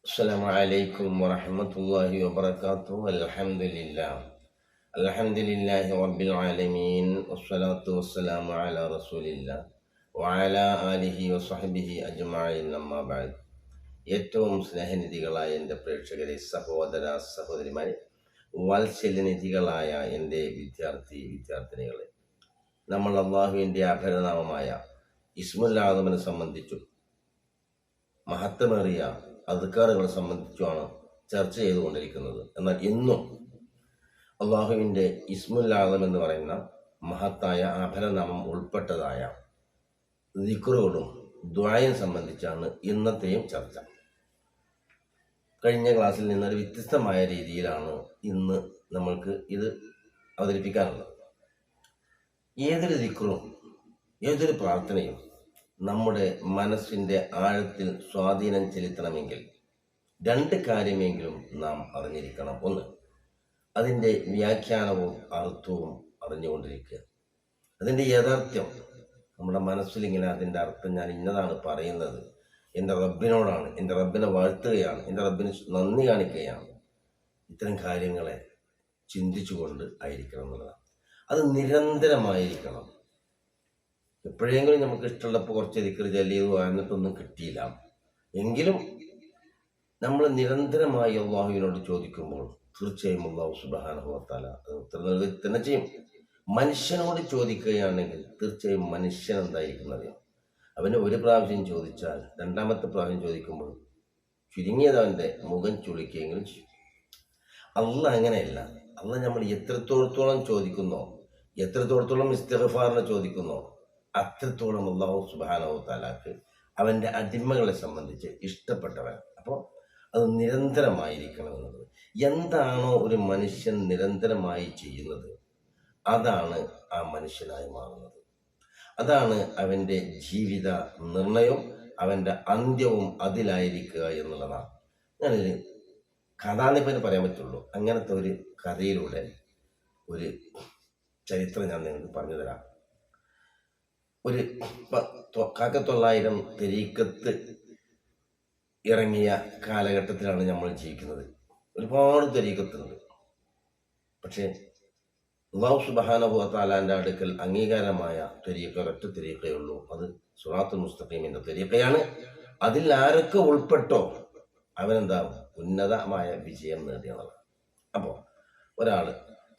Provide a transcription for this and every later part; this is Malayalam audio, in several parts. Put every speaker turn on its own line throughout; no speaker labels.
السلام عليكم ورحمة الله وبركاته الحمد لله الحمد لله رب العالمين والصلاة والسلام على رسول الله وعلى آله وصحبه أجمعين أما بعد ഏറ്റവും സ്നേഹനിധികളായ എൻ്റെ പ്രേക്ഷകരെ സഹോദര സഹോദരിമാരെ വാത്സല്യനിധികളായ എൻ്റെ വിദ്യാർത്ഥി വിദ്യാർത്ഥിനികളെ നമ്മൾ അള്ളാഹുവിൻ്റെ അഭരനാമമായ ഇസ്മുല്ലാദമിനെ സംബന്ധിച്ചും മഹത്വമേറിയ അധികാറുകളെ സംബന്ധിച്ചുമാണ് ചർച്ച ചെയ്തുകൊണ്ടിരിക്കുന്നത്. എന്നാൽ ഇന്നും അള്ളാഹുവിന്റെ ഇസ്മുല്ലാദം എന്ന് പറയുന്ന മഹത്തായ അഭരനാമം ഉൾപ്പെട്ടതായ ദിക്റുകളും ദ്വായം സംബന്ധിച്ചാണ് ഇന്നത്തെയും ചർച്ച. കഴിഞ്ഞ ക്ലാസ്സിൽ നിന്നൊരു വ്യത്യസ്തമായ രീതിയിലാണ് ഇന്ന് നമ്മൾക്ക് ഇത് അവതരിപ്പിക്കാറുള്ളത് ഏതൊരു ദിക്റും ഏതൊരു പ്രാർത്ഥനയും നമ്മുടെ മനസ്സിന്റെ ആഴത്തിൽ സ്വാധീനം ചെലുത്തണമെങ്കിൽ രണ്ട് കാര്യമെങ്കിലും നാം അറിഞ്ഞിരിക്കണം. ഒന്ന് അതിന്റെ വ്യാഖ്യാനവും അർത്ഥവും അറിഞ്ഞുകൊണ്ടിരിക്കുക. അതിന്റെ യഥാർത്ഥ്യം നമ്മുടെ മനസ്സിലിങ്ങനെ അതിന്റെ അർത്ഥം ഞാൻ ഇന്നതാണ് പറയുന്നത്. എന്റെ റബ്ബിനോടാണ് എന്റെ റബ്ബിനെ വാഴ്ത്തുകയാണ് എന്റെ റബ്ബിന് നന്ദി കാണിക്കുകയാണ്. ഇത്തരം കാര്യങ്ങളെ ചിന്തിച്ചുകൊണ്ട് ആയിരിക്കണം എന്നുള്ളതാണ്. അത് നിരന്തരമായിരിക്കണം. എപ്പോഴെങ്കിലും നമുക്ക് ഇഷ്ടമുള്ളപ്പോൾ കുറച്ച് ദിക്കർ ചൊല്ലിയത് വാങ്ങിട്ടൊന്നും കിട്ടിയില്ല. എങ്കിലും നമ്മൾ നിരന്തരമായി അള്ളാഹുവിനോട് ചോദിക്കുമ്പോൾ തീർച്ചയായും അള്ളാഹു സുബാനുഭവത്താല നൽകുക തന്നെ ചെയ്യും. മനുഷ്യനോട് ചോദിക്കുകയാണെങ്കിൽ തീർച്ചയായും മനുഷ്യൻ എന്തായിരിക്കുന്നത്? അവന് ഒരു പ്രാവശ്യം ചോദിച്ചാൽ രണ്ടാമത്തെ പ്രാവശ്യം ചോദിക്കുമ്പോൾ ചുരുങ്ങിയത് അവന്റെ മുഖം ചുളിക്കുകയെങ്കിലും അല്ല അങ്ങനെയല്ല. അല്ല നമ്മൾ എത്രത്തോളത്തോളം ചോദിക്കുന്നോ എത്രത്തോളത്തോളം ഇസ്തിഗ്ഫാറിനെ ചോദിക്കുന്നോ അത്രത്തോളം അള്ളാഹു സുബാനോ താലാക്ക് അവന്റെ അടിമകളെ സംബന്ധിച്ച് ഇഷ്ടപ്പെട്ടവൻ. അപ്പോൾ അത് നിരന്തരമായിരിക്കണം എന്നുള്ളത് എന്താണോ ഒരു മനുഷ്യൻ നിരന്തരമായി ചെയ്യുന്നത് അതാണ് ആ മനുഷ്യനായി മാറുന്നത്. അതാണ് അവന്റെ ജീവിത നിർണയവും അവന്റെ അന്ത്യവും അതിലായിരിക്കുക എന്നുള്ളതാണ്. ഞാനൊരു കഥാനിപ്പന് പറയാൻ പറ്റുള്ളൂ. അങ്ങനത്തെ ഒരു കഥയിലൂടെ ഒരു ചരിത്രം ഞാൻ നിങ്ങൾക്ക് പറഞ്ഞു തരാം ഒരു കാക്കത്തൊള്ളായിരം തെരീക്കത്ത് ഇറങ്ങിയ കാലഘട്ടത്തിലാണ് നമ്മൾ ജീവിക്കുന്നത്. ഒരുപാട് തെരീക്കത്തുണ്ട് പക്ഷേ അള്ളാഹു സുബഹാനുഭവത്താലാന്റെ അടുക്കൽ അംഗീകാരമായ തെരീക്ക ഒരൊറ്റ തെരീക്കയുള്ളൂ അത് സുറാത്തുൽ മുസ്തഖീമിന്റെ തെരീക്കയാണ് അതിൽ ആരൊക്കെ ഉൾപ്പെട്ടോ അവനെന്താ ഉന്നതമായ വിജയം നേടിയതാണ്. അപ്പോൾ ഒരാൾ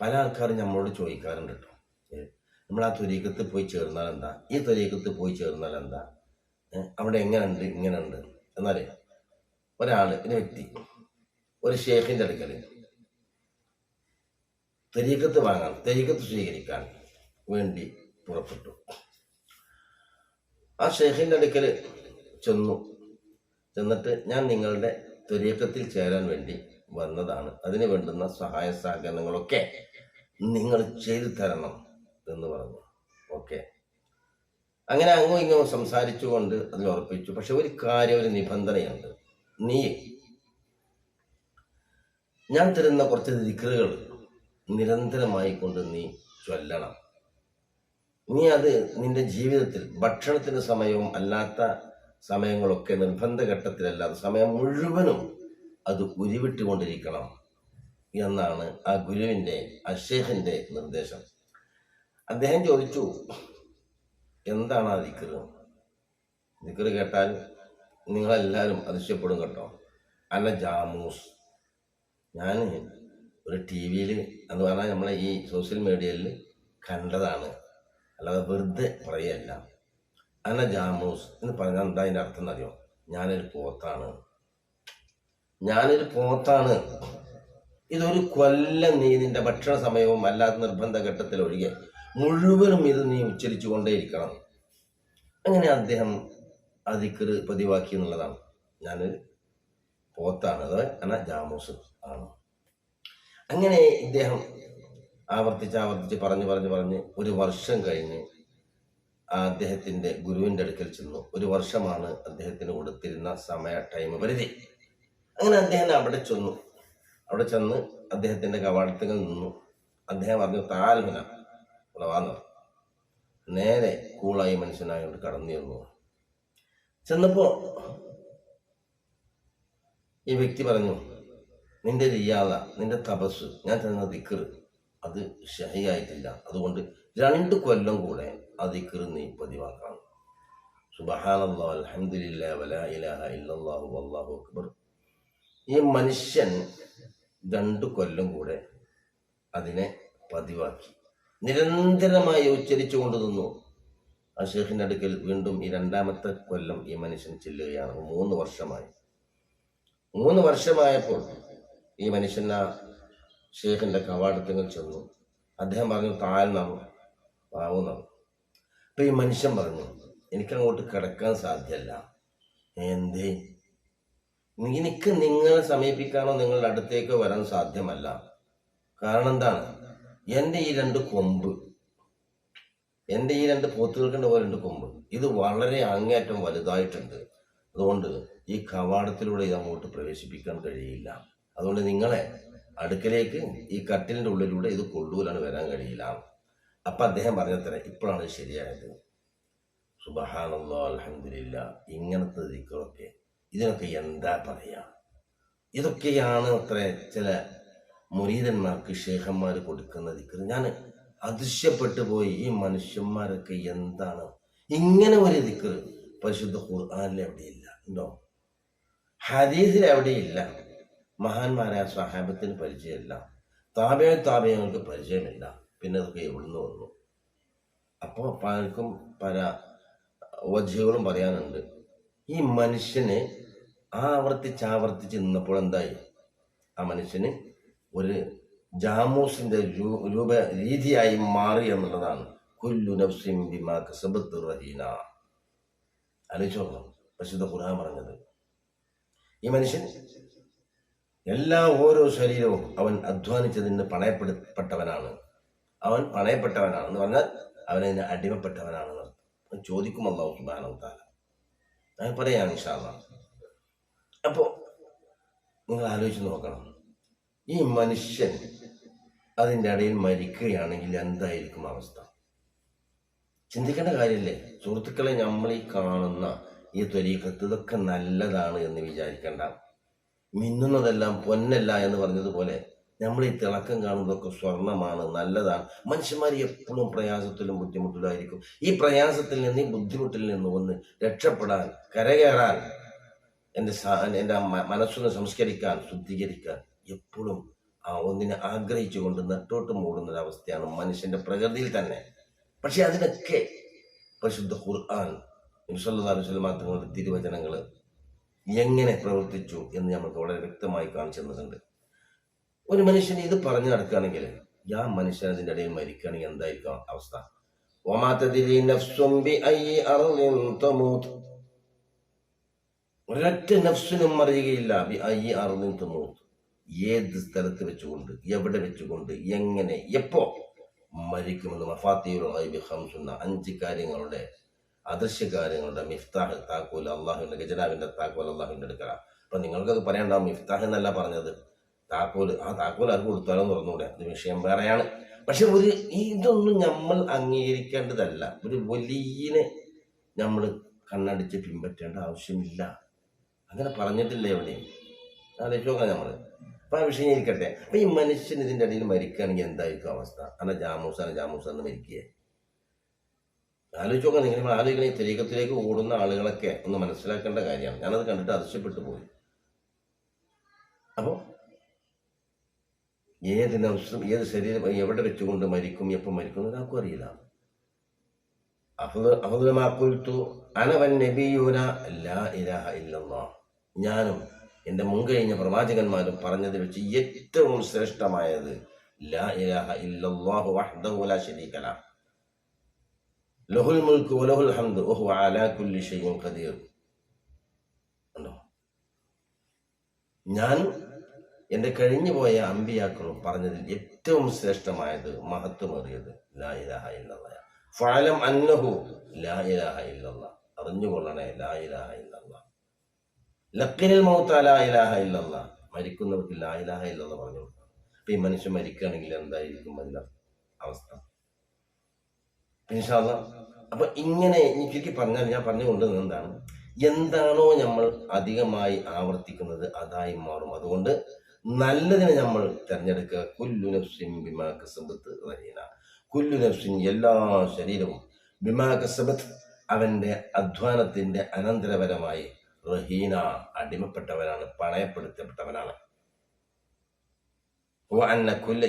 പല ആൾക്കാരും നമ്മളോട് ചോദിക്കാറുണ്ട് കേട്ടോ. നമ്മൾ ആ തുരീക്കത്ത് പോയി ചേർന്നാൽ എന്താ ഈ തുരീക്കത്ത് പോയി ചേർന്നാൽ എന്താ അവിടെ എങ്ങനെയുണ്ട്? ഇങ്ങനെയുണ്ട്. എന്നറിയാം ഒരാൾ ഒരു വ്യക്തി ഒരു ഷേഖിന്റെ അടുക്കൽ തെരീക്കത്ത് വാങ്ങാൻ തെരീക്കത്ത് സ്വീകരിക്കാൻ വേണ്ടി പുറപ്പെട്ടു. ആ ഷേഖിന്റെ അടുക്കൽ ചെന്നു. ചെന്നിട്ട് ഞാൻ നിങ്ങളുടെ തെരീക്കത്തിൽ ചേരാൻ വേണ്ടി വന്നതാണ്. അതിന് വേണ്ടുന്ന സഹായ സഹകരണങ്ങളൊക്കെ നിങ്ങൾ ചെയ്തു തരണം. എന്ന് പറഞ്ഞു. ഓക്കെ അങ്ങനെ അങ്ങും ഇങ്ങും സംസാരിച്ചുകൊണ്ട് അതിൽ ഉറപ്പിച്ചു. പക്ഷെ ഒരു കാര്യം ഒരു നിബന്ധനയുണ്ട്. നീ ഞാൻ തരുന്ന കുറച്ച് ദിക്കറുകൾ നിരന്തരമായി കൊണ്ട് നീ ചൊല്ലണം. നീ അത് നിന്റെ ജീവിതത്തിൽ ഭക്ഷണത്തിന് സമയവും അല്ലാത്ത സമയങ്ങളൊക്കെ നിർബന്ധ ഘട്ടത്തിലല്ലാതെ സമയം മുഴുവനും അത് ഉരുവിട്ടുകൊണ്ടിരിക്കണം എന്നാണ് ആ ഗുരുവിന്റെ അഷേഖിന്റെ നിർദ്ദേശം. അദ്ദേഹം ചോദിച്ചു എന്താണ് ആ ദിക്കറ് ദിക്കറ് കേട്ടാൽ നിങ്ങളെല്ലാവരും അതിശയപ്പെടും കേട്ടോ. അല്ല ജാമൂസ് ഞാൻ ഒരു ടി വിയിൽ എന്ന് പറഞ്ഞാൽ നമ്മളെ ഈ സോഷ്യൽ മീഡിയയിൽ കണ്ടതാണ്. അല്ലാതെ വെറുതെ പറയല്ല. അല്ല ജാമൂസ് എന്ന് പറഞ്ഞാൽ എന്താ അതിന്റെ അർത്ഥം എന്നറിയോ? ഞാനൊരു പോത്താണ്. ഞാനൊരു പോത്താണ്. ഇതൊരു കൊല്ലം നീ നിന്റെ ഭക്ഷണ സമയവും അല്ലാത്ത നിർബന്ധ ഘട്ടത്തിൽ ഒഴികെ മുഴുവനും ഇത് നീ ഉച്ചരിച്ചു കൊണ്ടേയിരിക്കണം അങ്ങനെ അദ്ദേഹം അതിക്കർ പതിവാക്കി എന്നുള്ളതാണ്. ഞാൻ പോത്താണ്. അത് അന ജാമൂസ് ആണ്. അങ്ങനെ ഇദ്ദേഹം ആവർത്തിച്ച് ആവർത്തിച്ച് പറഞ്ഞ് പറഞ്ഞ് പറഞ്ഞ് ഒരു വർഷം കഴിഞ്ഞ് അദ്ദേഹത്തിന്റെ ഗുരുവിന്റെ അടുക്കൽ ചെന്നു. ഒരു വർഷമാണ് അദ്ദേഹത്തിന് കൊടുത്തിരുന്ന സമയ ടൈം പരിധി. അങ്ങനെ അദ്ദേഹം അവിടെ ചെന്നു. അവിടെ ചെന്ന് അദ്ദേഹത്തിന്റെ കവാടത്തിൽ നിന്നു അദ്ദേഹം പറഞ്ഞു ഇവിടെ വന്നു നേരെ കൂളായി മനുഷ്യനായോണ്ട് കടന്നു ചെന്നു. ചെന്നപ്പോൾ ഈ വ്യക്തി പറഞ്ഞു നിന്റെ റിയാദ നിന്റെ തപസ് ഞാൻ തന്ന ദിക്കർ അത് ഷഹിയായിട്ടില്ല അതുകൊണ്ട് രണ്ട് കൊല്ലം കൂടെ ആ ദിക്കർ നീ പതിവാക്കണം. സുബഹാനല്ലാ അൽഹംദുലില്ലാ വലാ ഇലാഹ വല്ലാഹു അക്ബർ. ഈ മനുഷ്യൻ രണ്ട് കൊല്ലം കൂടെ അതിനെ പതിവാക്കി. നിരന്തരമായി ഉച്ചരിച്ചു കൊണ്ടു നിന്നു. ആ ഷേഖിന്റെ അടുക്കൽ വീണ്ടും ഈ രണ്ടാമത്തെ കൊല്ലം ഈ മനുഷ്യൻ ചെല്ലുകയാണ്. മൂന്ന് വർഷമായി. മൂന്ന് വർഷമായപ്പോൾ ഈ മനുഷ്യൻ ആ ഷേഖിന്റെ കവാടത്തിങ്ങൾ ചെന്നു. അദ്ദേഹം പറഞ്ഞു താഴ്ന്നാവും പാവുന്നാവും അപ്പൊ ഈ മനുഷ്യൻ പറഞ്ഞു എനിക്കങ്ങോട്ട് കിടക്കാൻ സാധ്യമല്ല എന്തേ? എനിക്ക് നിങ്ങളെ സമീപിക്കാനോ നിങ്ങളുടെ അടുത്തേക്കോ വരാൻ സാധ്യമല്ല. കാരണം എന്താണ്? എന്റെ ഈ രണ്ട് കൊമ്പ് എന്റെ ഈ രണ്ട് പോത്തുകൾക്കുണ്ട് പോലെ രണ്ട് കൊമ്പ് ഇത് വളരെ അങ്ങേറ്റം വലുതായിട്ടുണ്ട്. അതുകൊണ്ട് ഈ കവാടത്തിലൂടെ ഇത് അങ്ങോട്ട് പ്രവേശിപ്പിക്കാൻ കഴിയില്ല. അതുകൊണ്ട് നിങ്ങളെ അടുക്കലേക്ക് ഈ കട്ടിലിന്റെ ഉള്ളിലൂടെ ഇത് കൊള്ളൂലാണ് വരാൻ കഴിയില്ല. അപ്പം അദ്ദേഹം പറഞ്ഞത്ര ഇപ്പോഴാണ് ശരിയായത്. സുബഹാനല്ലോ അലഹമില്ല ഇങ്ങനത്തെ ദിക്കറൊക്കെ ഇതിനൊക്കെ എന്താ പറയുക ഇതൊക്കെയാണ് അത്ര ചില മുരീതന്മാർക്ക് ഷേഖന്മാർ കൊടുക്കുന്ന ദിക്കർ ഞാൻ അതിശയപ്പെട്ടു പോയി ഈ മനുഷ്യന്മാരൊക്കെ എന്താണ്? ഇങ്ങനെ ഒരു ദിക്കർ പരിശുദ്ധ ഖുർആാനിൽ എവിടെയില്ല. ഉണ്ടോ? ഹദീസിൽ എവിടെയില്ല. മഹാന്മാരായ സഹാബത്തിന് പരിചയമില്ല. താപയ താപയങ്ങൾക്ക് പരിചയമില്ല. പിന്നെ അതൊക്കെ എവിടുന്ന് വന്നു? അപ്പോൾ പലർക്കും പല വജ്ജുകളും പറയാനുണ്ട്. ഈ മനുഷ്യന് ആവർത്തിച്ച് ആവർത്തിച്ച് നിന്നപ്പോൾ എന്തായി? ആ മനുഷ്യന് ഒരു ജാമൂസിന്റെ രൂപ രീതിയായി മാറി എന്നുള്ളതാണ്. കുല്ലു നഫ്സിം ബിമാ കസബത്ത് റഹീന. ആലോചിച്ചോളണം പ്രസിദ്ധ ഖുർആൻ പറഞ്ഞത്. ഈ മനുഷ്യൻ എല്ലാ ഓരോ ശരീരവും അവൻ അധ്വാനിച്ചതിന് പണയപ്പെടുത്തപ്പെട്ടവനാണ് അവൻ പണയപ്പെട്ടവനാണ് എന്ന് പറഞ്ഞാൽ അവനതിന് അടിമപ്പെട്ടവനാണെന്ന് അർത്ഥം. ചോദിക്കും അള്ളാഹു സുബാനവത്താല താല ഞാൻ പറയാം ഇൻഷാല്ല അപ്പോൾ നിങ്ങൾ ആലോചിച്ച് നോക്കണം. ഈ മനുഷ്യൻ അതിന്റെ ഇടയിൽ മരിക്കുകയാണെങ്കിൽ എന്തായിരിക്കും അവസ്ഥ? ചിന്തിക്കേണ്ട കാര്യമല്ലേ? സുഹൃത്തുക്കളെ നമ്മൾ ഈ കാണുന്ന ഈ ത്വരീക്കത്ത് ഇതൊക്കെ നല്ലതാണ് എന്ന് വിചാരിക്കേണ്ട. മിന്നുന്നതെല്ലാം പൊന്നല്ല എന്ന് പറഞ്ഞതുപോലെ നമ്മൾ ഈ തിളക്കം കാണുന്നതൊക്കെ സ്വർണമാണ് നല്ലതാണ്. മനുഷ്യന്മാർ എപ്പോഴും പ്രയാസത്തിലും ബുദ്ധിമുട്ടിലും ആയിരിക്കും. ഈ പ്രയാസത്തിൽ നിന്ന് ഈ ബുദ്ധിമുട്ടിൽ നിന്ന് ഒന്ന് രക്ഷപ്പെടാൻ കരകയറാൻ എന്റെ എന്റെ മനസ്സൊന്ന് സംസ്കരിക്കാൻ ശുദ്ധീകരിക്കാൻ എപ്പോഴും ആ ഒന്നിനെ ആഗ്രഹിച്ചുകൊണ്ട് നെട്ടോട്ട് മൂടുന്ന അവസ്ഥയാണ് മനുഷ്യന്റെ പ്രകൃതിയിൽ തന്നെ. പക്ഷെ അതിനൊക്കെ പരിശുദ്ധ ഖുർആൻ നിമിഷല്ലാസ്വലം മാത്രങ്ങളുടെ തിരുവചനങ്ങൾ എങ്ങനെ പ്രവർത്തിച്ചു എന്ന് നമുക്ക് വളരെ വ്യക്തമായി കാണിച്ചു തന്നിട്ടുണ്ട്. ഒരു മനുഷ്യൻ ഇത് പറഞ്ഞു നടക്കുകയാണെങ്കിൽ ആ മനുഷ്യൻ അതിന്റെ ഇടയിൽ മരിക്കുകയാണെങ്കിൽ എന്തായിരിക്കും അവസ്ഥ? നഫ്സും ബി ഐ ഒരൊറ്റ നഫ്സിനും അറിയുകയില്ല. ഐ അറുതിൻ തമൂത്ത് ഏത് സ്ഥലത്ത് വെച്ചുകൊണ്ട് എവിടെ വെച്ചുകൊണ്ട് എങ്ങനെ എപ്പോ മരിക്കുമെന്ന് ഹംസുന്ന അഞ്ച് കാര്യങ്ങളുടെ അദൃശ്യ കാര്യങ്ങളുടെ മിഫ്താഹ് താക്കോൽ അള്ളാഹുവിന്റെ ഗജനാവിന്റെ താക്കോൽ അള്ളാഹുവിന്റെ എടുക്കല അപ്പൊ നിങ്ങൾക്കത് പറയണ്ടാവും മിഫ്താഹ് എന്നല്ല പറഞ്ഞത്. താക്കോൽ ആ താക്കോൽ ആർക്ക് കൊടുത്താലും തുറന്നുകൂടെ അത് വിഷയം വേറെയാണ്. പക്ഷെ ഒരു ഇതൊന്നും നമ്മൾ അംഗീകരിക്കേണ്ടതല്ല. ഒരു വലിയനെ നമ്മൾ കണ്ണടിച്ച് പിൻപറ്റേണ്ട ആവശ്യമില്ല. അങ്ങനെ പറഞ്ഞിട്ടില്ല എവിടെയും ആലോചിച്ച് നോക്കാം നമ്മൾ അപ്പം ആ വിഷയം ഇരിക്കട്ടെ. അപ്പം ഈ മനുഷ്യൻ ഇതിന്റെ ഇടയിൽ മരിക്കുകയാണെങ്കിൽ എന്തായിരിക്കും അവസ്ഥ? അല്ല ജാമൂസാണ് ജാമൂസാന്ന് മരിക്കുക. ആലോചിച്ച് നോക്കാം നിങ്ങൾ ആലോചിക്കണം. ഈ തെരീക്കത്തിലേക്ക് ഓടുന്ന ആളുകളൊക്കെ ഒന്ന് മനസ്സിലാക്കേണ്ട കാര്യമാണ്. ഞാനത് കണ്ടിട്ട് അതിശയപ്പെട്ടു പോയി അപ്പോൾ ഏത് നവസും ഏത് ശരീരം എവിടെ വെച്ചുകൊണ്ട് മരിക്കും എപ്പോൾ മരിക്കും ആർക്കും അറിയില്ല. അഫ്ദ- അഫ്ദലു അനവൻ നബിയൂന ലാ ഇലാഹ ഇല്ലല്ലാഹ് ഞാനും എന്റെ മുൻകഴിഞ്ഞ പ്രവാചകന്മാരും പറഞ്ഞതിൽ വെച്ച് ഏറ്റവും ശ്രേഷ്ഠമായത് ലാ ഇലാഹ ഇല്ലല്ലാഹു വഹ്ദഹു ശരീക ലഹ് ലഹുൽ വലഹുൽ അലാ കുല്ലി ഖദീർ. ഞാൻ എന്റെ കഴിഞ്ഞു പോയ അമ്പിയാക്കളും പറഞ്ഞതിൽ ഏറ്റവും ശ്രേഷ്ഠമായത് മഹത്വമേറിയത് ലാ ഇലാഹ ഫഅലം അന്നഹു ലാ ഇലാഹ അറിഞ്ഞുകൊള്ളണേ ലാ ഇലാഹ ലക്കിനിൽ മൗത്ത ഇലാഹ ഇല്ലല്ല. മരിക്കുന്നവർക്ക് ലാ ഇലാഹ ഇല്ലല്ലാഹ് പറഞ്ഞു അപ്പൊ ഈ മനുഷ്യൻ മരിക്കുകയാണെങ്കിൽ എന്തായിരിക്കും അതിന്റെ അവസ്ഥ? അപ്പൊ ഇങ്ങനെ ചുരുക്കി പറഞ്ഞാൽ ഞാൻ പറഞ്ഞു എന്താണ്? എന്താണോ നമ്മൾ അധികമായി ആവർത്തിക്കുന്നത് അതായി മാറും. അതുകൊണ്ട് നല്ലതിനെ നമ്മൾ തിരഞ്ഞെടുക്കുക. കുല്ലു നഫ്സിൻ ബിമാ കസബത്ത് റഹീന കുല്ലു നഫ്സിൻ എല്ലാ ശരീരവും ബിമാ കസബത്ത് അവന്റെ അധ്വാനത്തിന്റെ അനന്തരപരമായി റഹീന അടിമപ്പെട്ടവനാണ് പണയപ്പെടുത്തപ്പെട്ടവനാണ്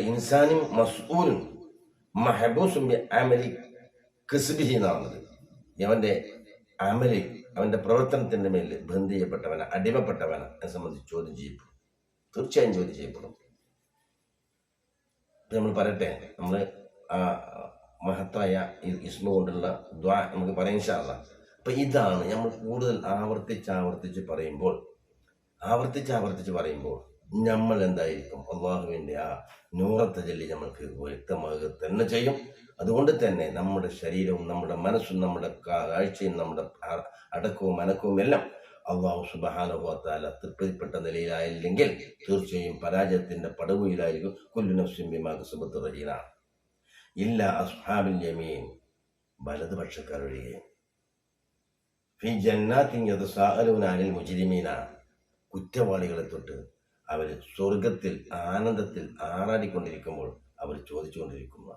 ഇൻസാനും മസ്ഊലും മഹബൂസും അവന്റെ അമലി അവന്റെ പ്രവർത്തനത്തിന്റെ മേൽ ബന്ധിയപ്പെട്ടവന അടിമപ്പെട്ടവന എന്നെ സംബന്ധിച്ച് ചോദ്യം ചെയ്യപ്പെടും. തീർച്ചയായും ചോദ്യം ചെയ്യപ്പെടും. നമ്മൾ പറയട്ടെ നമ്മൾ ആ മഹത്തായ ഇസ്മു കൊണ്ടുള്ള ദ്വാ നമുക്ക് പറയാൻ ശാല അപ്പൊ ഇതാണ് നമ്മൾ കൂടുതൽ ആവർത്തിച്ച് ആവർത്തിച്ച് പറയുമ്പോൾ ആവർത്തിച്ച് ആവർത്തിച്ച് പറയുമ്പോൾ നമ്മൾ എന്തായിരിക്കും? അള്ളാഹുവിന്റെ ആ നൂറത്തെ ചൊല്ലി നമ്മൾക്ക് വ്യക്തമാകുക തന്നെ ചെയ്യും. അതുകൊണ്ട് തന്നെ നമ്മുടെ ശരീരവും നമ്മുടെ മനസ്സും നമ്മുടെ കാഴ്ചയും നമ്മുടെ അടക്കവും അനക്കവും എല്ലാം അള്ളാഹു സുബഹാനുഭവത്താല തൃപ്തിപ്പെട്ട നിലയിലായില്ലെങ്കിൽ തീർച്ചയായും പരാജയത്തിന്റെ പടവുയിലായിരിക്കും കൊല്ലു നഫ്സിൻ ബിമാക്ക് സുബത്ത് റഹീനാണ് ഇല്ല അസ്ഹാബിൽ യമീൻ. വലതുപക്ഷക്കാരൊഴികെ ഫി ജന്നാത്തിൻ യതസാഅലൂന അനിൽ മുജ്രിമീന. കുറ്റവാളികളെ തൊട്ട് അവർ സ്വർഗത്തിൽ ആനന്ദത്തിൽ ആറാടിക്കൊണ്ടിരിക്കുമ്പോൾ അവർ ചോദിച്ചുകൊണ്ടിരിക്കുന്ന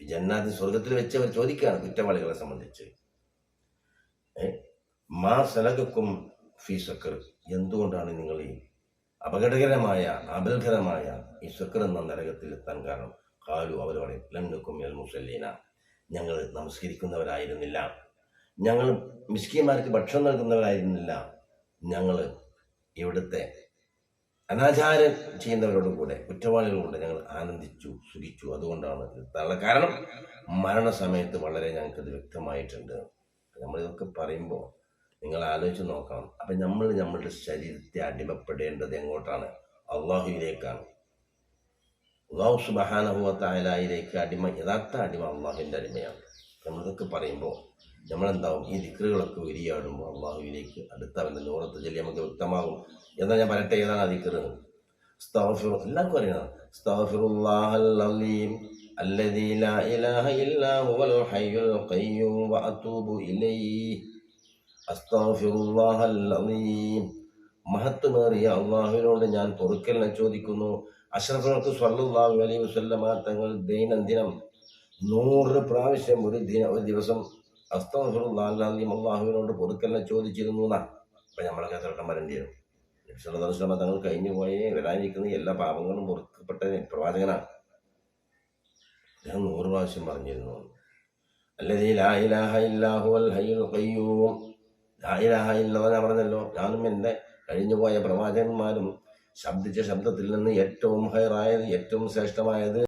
ഈ ജന്നാത്തിൻ സ്വർഗത്തിൽ വെച്ച് അവർ ചോദിക്കുകയാണ് കുറ്റവാളികളെ സംബന്ധിച്ച്? മാ സലകക്കും ഫി സക്കർ എന്തുകൊണ്ടാണ് നിങ്ങൾ ഈ അപകടകരമായ അപൽകരമായ ഈ സക്കർ എന്ന നരകത്തിൽ എത്താൻ കാരണം? കാലു അവർ പറയും ലണ്ണുക്കും എൽ മുസല്ലീന. ഞങ്ങൾ നമസ്കരിക്കുന്നവരായിരുന്നില്ല. ഞങ്ങൾ മിസ്കിന്മാർക്ക് ഭക്ഷണം നൽകുന്നവരായിരുന്നില്ല. ഞങ്ങൾ ഇവിടുത്തെ അനാചാരം ചെയ്യുന്നവരോടും കൂടെ ഞങ്ങൾ ആനന്ദിച്ചു സുഖിച്ചു. അതുകൊണ്ടാണ് തള്ള. കാരണം മരണസമയത്ത് വളരെ ഞങ്ങൾക്കത് വ്യക്തമായിട്ടുണ്ട്. നമ്മളിതൊക്കെ പറയുമ്പോൾ നിങ്ങൾ ആലോചിച്ച് നോക്കണം. അപ്പം നമ്മൾ നമ്മളുടെ ശരീരത്തെ അടിമപ്പെടേണ്ടത് എങ്ങോട്ടാണ്? അള്ളാഹുവിലേക്കാണ്. അള്ളാഹു സുബഹാനഹുവത്തായാലേക്ക് അടിമ യഥാർത്ഥ അടിമ അള്ളാഹുവിന്റെ അടിമയാണ്. നമ്മളിതൊക്കെ പറയുമ്പോൾ നമ്മളെന്താവും ഈ ദിക്റുകളൊക്കെ ഉരിയാടുമ്പോൾ അള്ളാഹുവിലേക്ക് അടുത്തവൻ്റെ നൂറത്ത് ചൊല്ലി നമുക്ക് വ്യക്തമാകും എന്നാൽ ഞാൻ പറയട്ടെ ഏതാണ് ആ ദിക്റ് അസ്തഗ്ഫിറു എല്ലാവർക്കും അറിയണം അസ്തഗ്ഫിറുല്ലാഹൽ അലീം الذي لا إله إلا هو الحي القيوم وأتوب إليه أستغفر الله العظيم മഹത്വമേറിയ അള്ളാഹുവിനോട് ഞാൻ പൊറുക്കലിനെ ചോദിക്കുന്നു അഷ്റഫുകൾക്ക് സ്വല്ലല്ലാഹു അലൈഹി വസല്ലമ തങ്ങൾ ദൈനംദിനം നൂറ് പ്രാവശ്യം ഒരു ദിന ഒരു ദിവസം അസ്തഫുറുല്ലാഹും അള്ളാഹുവിനോട് പൊറുക്കലിനെ ചോദിച്ചിരുന്നു എന്നാണ് അപ്പൊ നമ്മളൊക്കെ കേൾക്കാൻ വരേണ്ടി വരും. നബിസ്വല്ലാസ്ലമ തങ്ങൾ കഴിഞ്ഞു പോയേ വരാനിരിക്കുന്ന എല്ലാ പാപങ്ങളും പൊറുക്കപ്പെട്ട പ്രവാചകനാണ്. അദ്ദേഹം നൂറ് പ്രാവശ്യം പറഞ്ഞിരുന്നു. ഇല്ലാഹുവൽ ഹയ്യുൽ പറഞ്ഞല്ലോ. ഞാനും എന്റെ കഴിഞ്ഞുപോയ പ്രവാചകന്മാരും ശബ്ദിച്ച ശബ്ദത്തിൽ നിന്ന് ഏറ്റവും ഹയറായത് ഏറ്റവും ശ്രേഷ്ഠമായത്